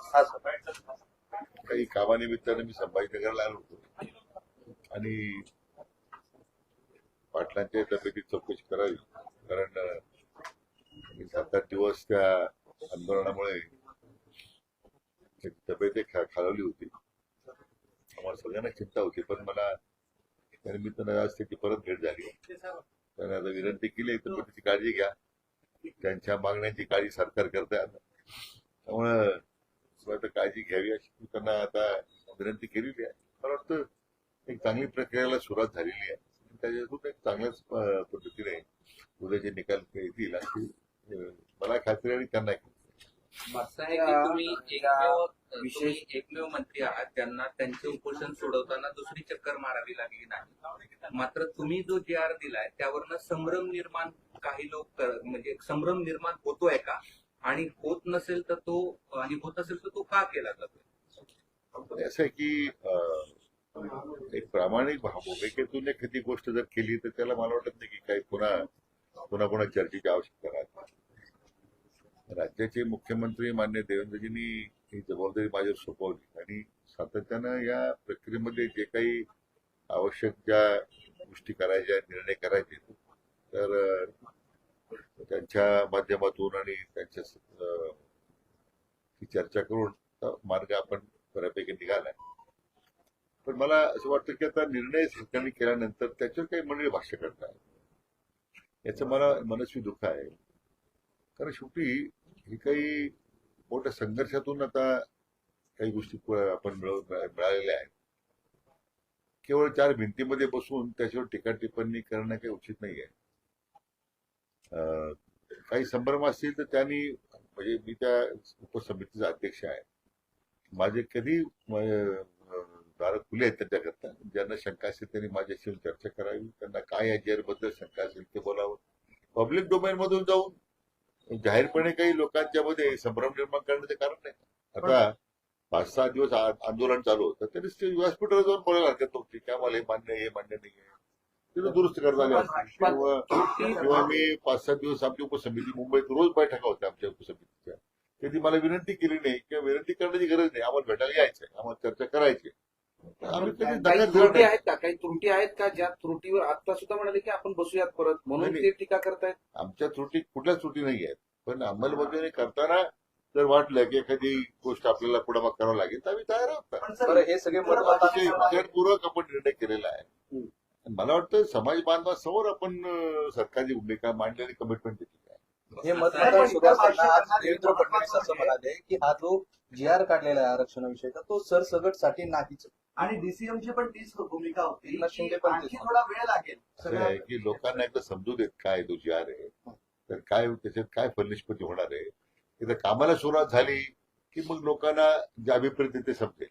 हा सर काही कामानिमित्ताने मी संभाजीनगरला आलो होतो. आणि पाटलांच्या तब्येतीत चौकशी करावी. कारण मी सात आठ दिवस त्या आंदोलनामुळे तब्येत खा- खालावली होती. आम्हाला सगळ्यांना चिंता होती पण मला त्यानिमित्तानं आज त्याची परत भेट झाली. त्याने आता विनंती केली तब्येतीची काळजी घ्या. त्यांच्या मागण्यांची काळजी सरकार करतात त्यामुळं आता काळजी घ्यावी अशी मी त्यांना आता विनंती केलेली आहे. मला वाटतं एक चांगली प्रक्रियेला सुरुवात झालेली आहे. त्याच्यातून एक चांगल्याच पद्धतीने उद्याचे निकाल येतील अशी मला खात्री आणि त्यांना असं आहे की तुम्ही एकमेव मंत्री आहात. त्यांना त्यांचे उपोषण सोडवताना दुसरी चक्कर मारावी लागली नाही. मात्र तुम्ही जो जी आर दिलाय त्यावरनं संभ्रम निर्माण काही लोक कर- म्हणजे संभ्रम निर्माण होतोय का? आणि होत नसेल तर तो आणि होत असेल तर तो का केला जातो असं आहे की एक प्रामाणिक भाव भूमिकेतून एखादी गोष्ट जर केली तर त्याला मला वाटत नाही की काही पुन्हा पुन्हा पुन्हा चर्चेची आवश्यकता राहत. राज्याचे मुख्यमंत्री मान्य देवेंद्रजींनी ही जबाबदारी माझ्यावर सोपवली. आणि सातत्यानं या प्रक्रियेमध्ये जे काही आवश्यक ज्या गोष्टी करायच्या निर्णय करायचे तर त्यांच्या माध्यमातून आणि त्यांच्या अं, चर्चा करून मार्ग आपण बऱ्यापैकी निघालाय. पण मला असं वाटतं की आता निर्णय सरकारने केल्यानंतर त्याच्यावर काही मंडळी भाष्य करतात याचं मला मनस्वी दुःख आहे. कारण शेवटी हे काही मोठ्या संघर्षातून आता काही गोष्टी आपण मिळालेल्या आहेत. केवळ चार भिंतीमध्ये बसून त्याच्यावर टीका टिप्पणी करणं काही उचित नाहीये. आहे काही संभ्रम असतील तर त्यांनी म्हणजे मी त्या उपसमितीचा अध्यक्ष आहे. माझे कधी दार खुले आहेत त्यांच्याकरता ज्यांना शंका असेल त्यांनी माझ्याशी चर्चा करावी त्यांना काय या जेअरबद्दल शंका असेल ते बोलावं. पब्लिक डोमेन मधून जाऊन जाहीरपणे काही लोकांच्या मध्ये संभ्रम निर्माण करण्याचं कारण नाही. आता पाच सहा दिवस आंदोलन चालू होतं तरी व्यासपीठावर जाऊन बोलायला हरकत नव्हती. की आम्हाला हे मान्य हे मान्य नाही आहे. तिथं दुरुस्त करता आली असती. किंवा किंवा मी पाच सात दिवस आमची उपसमिती मुंबईत रोज बैठका होत्या आमच्या उपसमितीच्या. कधी मला विनंती केली नाही किंवा विनंती करण्याची गरज नाही. आम्हाला भेटायला यायचंय. आम्हाला चर्चा करायची त्रुटी. आहेत का? काही त्रुटी आहेत का? ज्या त्रुटीवर आता सुद्धा म्हणाले की आपण बसूयात परत? म्हणून नाही, ते टीका करतायत? आमच्या त्रुटी कुठल्याच त्रुटी नाही आहेत. पण अंमलबजावणी करताना जर वाटलं की एखादी गोष्ट आपल्याला पुढे मग करावं लागेल तर आम्ही तयार आहोत. हे सगळे विचारपूर्वक आपण निर्णय केलेला आहे. मला वाटतं समाज बांधवासमोर आपण सरकारची भूमिका मांडलेली कमिटमेंट दिलेली आहे. हे मतदान सुरू असताना आज देवेंद्र फडणवीस असं म्हणाले की हा जो जी आर काढलेला आहे आरक्षणाविषयीचा तो सरसगटसाठी नाहीच आणि डीसीएमची पण तीच भूमिका होती एकनाथ शिंदे पण आणखी तेच थोडा वेळ लागेल. असं आहे की लोकांना एकदा समजू देत काय तो जी आर आहे. तर काय त्याच्यात काय फलनिष्पत्ती होणार आहे? एकदा कामाला सुरुवात झाली की मग लोकांना जे अभिप्रेत आहे ते समजेल.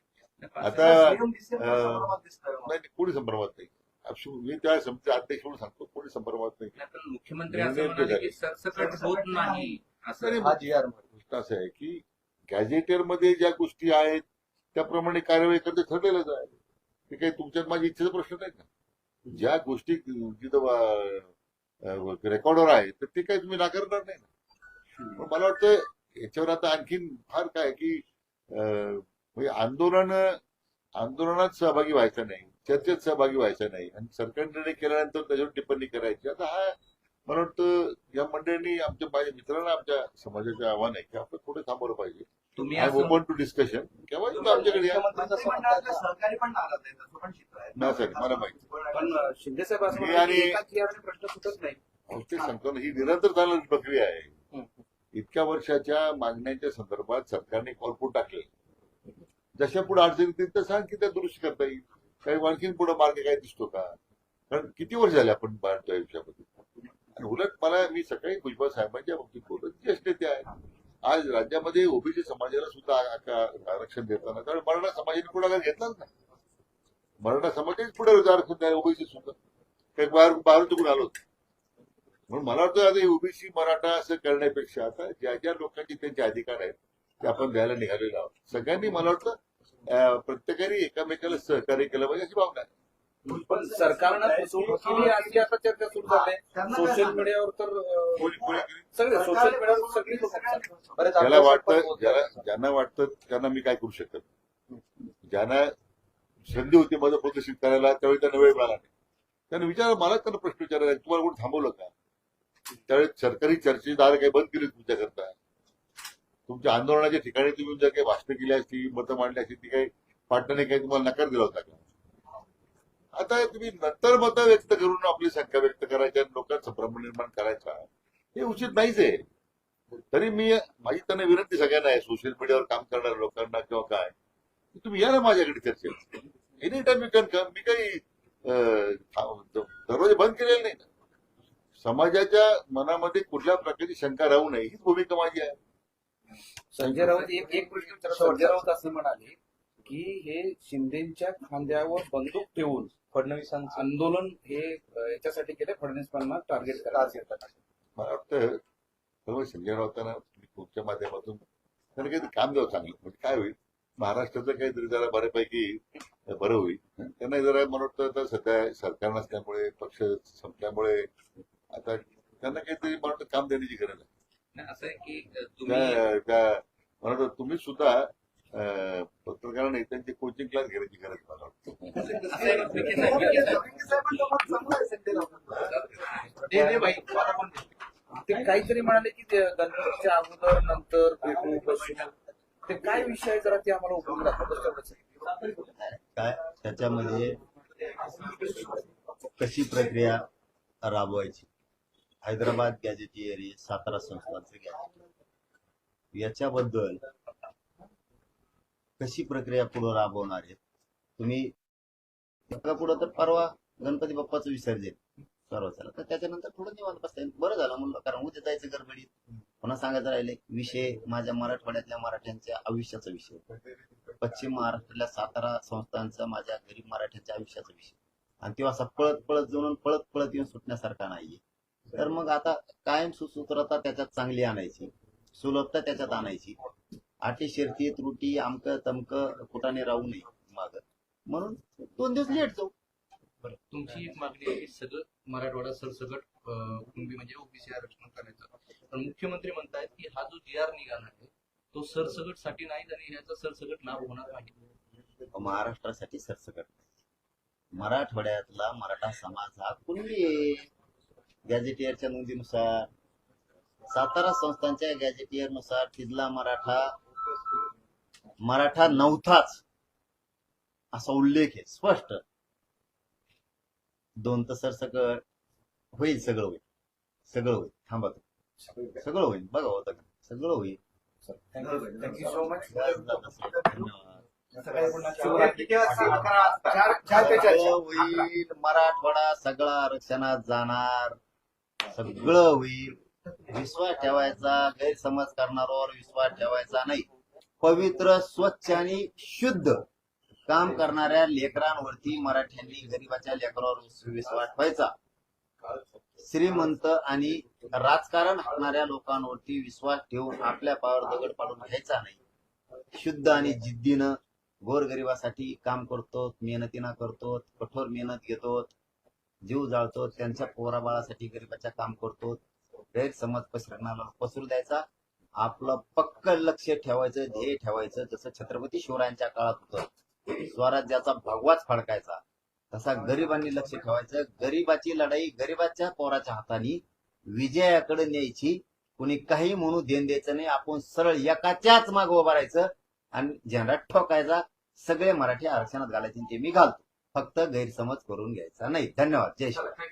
आता CM DCM च्या अं, संदर्भात दिसतंय. मला. नाही कोणी संभ्रमात नाही. मी त्या समितीचे अध्यक्ष म्हणून सांगतो कोणी संभ्रमात नाही. मुख्यमंत्री असं म्हणाले झाले. की सरसकट होत नाही असं. नाही, हा जी आर गोष्ट असं आहे की गॅझेटियरमध्ये ज्या गोष्टी आहेत त्याप्रमाणे कार्यवाही करते ठरलेलंच आहे. ते काही तुमच्यात माझ्या इच्छेचा प्रश्न नाही का? ज्या गोष्टी जिथं रेकॉर्डवर आहेत तर ते काही तुम्ही नाकारणार नाही. ना पण मला वाटतं याच्यावर आता आणखीन फार काय की म्हणजे आंदोलन आंदोलनात सहभागी व्हायचं नाही. चर्चेत सहभागी व्हायचं नाही. आणि सरकार निर्णय केल्यानंतर त्याच्यावर टिप्पणी करायची. आता हा मला वाटतं या मंडळींनी आमच्या माझ्या मित्रांना आमच्या समाजाचे आव्हान आहे की आपण थोडं थांबवलं पाहिजे. तुम्ही ओपन टू डिस्कशन केव्हा तुम्ही आमच्याकडे सहकारी पण नाराज आहेत असं पण चित्र आहे. नाही सर, मला माहिती. की प्रश्न सुटत नाही. ते सांगतो ही निरंतर चालणारी प्रक्रिया आहे. इतक्या वर्षाच्या मागण्यांच्या संदर्भात सरकारने कॉलपूट टाकले जशा पुढे अडचणी तसं आणखी त्या दुरुस्त करता येईल. काही आणखीन पुढे मार्ग काय दिसतो का? कारण किती वर्ष झाले आपण बाळतो आयुष्यामध्ये? आणि उलट मला मी सकाळी भुजबळ साहेबांच्या बाबतीत बोलत ज्येष्ठ नेते आहेत आज राज्यामध्ये ओबीसी समाजाला सुद्धा आरक्षण देताना कारण मराठा समाजाने पुढाकार घेतलाच नाही. मराठा समाजाने पुढे आरक्षण द्या ओबीसी सुद्धा. काही बाहेर बाहेर तिकडून आलो म्हणून मला वाटतं आता ओबीसी मराठा असं करण्यापेक्षा आता ज्या ज्या लोकांचे त्यांचे अधिकार आहेत ते आपण द्यायला निघालेलो आहोत. सगळ्यांनी मला वाटतं प्रत्येकाने एकामेकाला सहकार्य केलं पाहिजे अशी भावना आहे. पण सरकारनं फसवणूक केली आणखी आता चर्चा सुरू झाली सोशल? मीडियावर तर? सगळे सोशल मीडियावर सगळी ज्याला वाटतं. ज्याला ज्यांना वाटतं त्यांना मी काय करू शकत ज्यांना संधी होती माझं प्रदर्शित करायला त्यावेळी त्यांना वेळ मिळाला नाही. त्याने विचार मला त्यांना प्रश्न विचारायला तुम्हाला कोणी थांबवलं का? त्यावेळी सरकारी चर्चेदार काही बंद केले तुमच्याकरता. तुमच्या आंदोलनाच्या ठिकाणी तुम्ही जर काही भाषणं केली असती मतं मांडली असती ती काही पाटणाने काही तुम्हाला नकार दिला होता का? आता तुम्ही नंतर मतं व्यक्त करून आपली शंका व्यक्त करायच्या लोकांचा भ्रम निर्माण करायचा हे उचित नाहीच आहे. तरी मी माझी त्यांना विनंती सगळ्यांना आहे सोशल मीडियावर काम करणाऱ्या लोकांना किंवा काय तुम्ही या ना माझ्याकडे चर्चेत. Any time you can come मी काही दरवाजे बंद केलेले नाही ना. समाजाच्या मनामध्ये कुठल्या प्रकारची शंका राहू नये हीच भूमिका माझी आहे. संजय राऊत एक एक प्रश्न संजय राऊत असं म्हणाले की हे शिंदेच्या खांद्यावर बंदूक ठेवून फडणवीसांचं. आंदोलन हे याच्यासाठी केले फडणवीसांना टार्गेट करतात. मला वाटतं सर्व संजय राऊतांना तुमच्या माध्यमातून त्यांना काहीतरी काम द्यावं चांगलं. म्हणजे काय होईल? महाराष्ट्राचं काहीतरी जरा बऱ्यापैकी बरं होईल. त्यांना जरा मला वाटतं आता सध्या सरकार नसल्यामुळे पक्ष संपल्यामुळे आता त्यांना काहीतरी मला वाटतं काम देण्याची गरज आहे. असं आहे की तुम्ही सुद्धा पत्रकार नेत्यांचे कोचिंग क्लास घेण्याची गरज मला. ते काहीतरी म्हणाले की ते गणपतीच्या अगोदर नंतर भेटू बसू ते काय विषय आहे जरा ते आम्हाला उपयोग दाखवत तेवढंच आहे. काय? त्याच्यामध्ये कशी प्रक्रिया राबवायची? हैदराबाद गॅजेटियर आहे सातारा संस्थांचं गॅजेटियर याच्याबद्दल कशी प्रक्रिया पुढे राबवणार आहे तुम्ही पुढं तर परवा गणपती बाप्पाचं विसर्जन सर्वचाला तर त्याच्यानंतर थोडं निवांत बसता येईल. बरं झालं म्हणलं कारण उद्या जायचं गडबडीत. पुन्हा सांगायचं राहिले विषय माझ्या मराठवाड्यातल्या मराठ्यांच्या आयुष्याचा विषय. पश्चिम महाराष्ट्रातल्या सातारा संस्थांचा माझ्या गरीब मराठ्यांच्या आयुष्याचा विषय. आणि तेव्हा असा पळत पळत जाऊन पळत पळत येऊन सुटण्यासारखा नाहीये. तर मग आता कायम सुसूत्रता त्याच्यात चांगली आणायची. सुलभता त्याच्यात आणायची. अटी शर्ती त्रुटी आमक तमक कुठाने राहू नये माग. म्हणून दोन दिवस लेट जाऊ. बरं तुमची एक मागणी आहे की सगळं मराठवाडा सरसकट अं, कुणबी म्हणजे ओबीसी आरक्षण करायचं पण मुख्यमंत्री म्हणतायत की हा जो जी आर निघाला आहे तो सरसकटसाठी नाही आणि ह्याचा सरसकट लाभ होणार नाही. महाराष्ट्रासाठी सरसकट मराठवाड्यातला मराठा समाज हा कुणबी आहे? गॅजेटियरच्या नोंदीनुसार सातारा संस्थांच्या गॅजेटियरनुसार तिथला मराठा मराठा नव्हताच असा उल्लेख आहे स्पष्ट. दोन तर सरसकट होईल सगळं होईल. सगळं होईल थांबा तुम्ही. सगळं होईल बघा होतं का? सगळं होईल. थँक्यू सो मच धन्यवाद सगळं होईल मराठवाडा सगळा आरक्षणात जाणार. सगळं होईल. विश्वास ठेवायचा गैरसमज करणाऱ्यावर विश्वास ठेवायचा नाही. पवित्र स्वच्छ आणि शुद्ध काम करणाऱ्या लेकरांवरती मराठ्यांनी गरीबाच्या लेकरावर विश्वास ठेवायचा. श्रीमंत आणि राजकारण हाकणाऱ्या लोकांवरती विश्वास ठेवून आपल्या पावर दगड पाडून घ्यायचा नाही. शुद्ध आणि जिद्दीनं गोरगरिबासाठी काम करतो मेहनतीनं करतो कठोर मेहनत घेतो जीव जाळतो त्यांच्या पोराबाळासाठी गरिबाच्या काम करतो. गैरसमज पसरणारा पसरू द्यायचा. आपलं पक्क लक्ष ठेवायचं ध्येय ठेवायचं. जसं छत्रपती शिवरायांच्या काळात होतं. स्वराज्याचा भगवाच फडकायचा. तसा गरिबांनी लक्ष ठेवायचं. गरिबाची लढाई गरिबाच्या पोराच्या हाताने. विजयाकडे न्यायची. कुणी काही म्हणू देण द्यायचं नाही. आपण सरळ एकाच्याच माग उभारायचं आणि झेंडा ठोकायचा. सगळे मराठी आरक्षणात घालायचे ते मी घालतो. फक्त गैरसमज करून घ्यायचा नाही. धन्यवाद. जय श्री